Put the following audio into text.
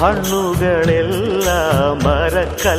ഹണ്ണുകളെല്ലാം മറക്കൽ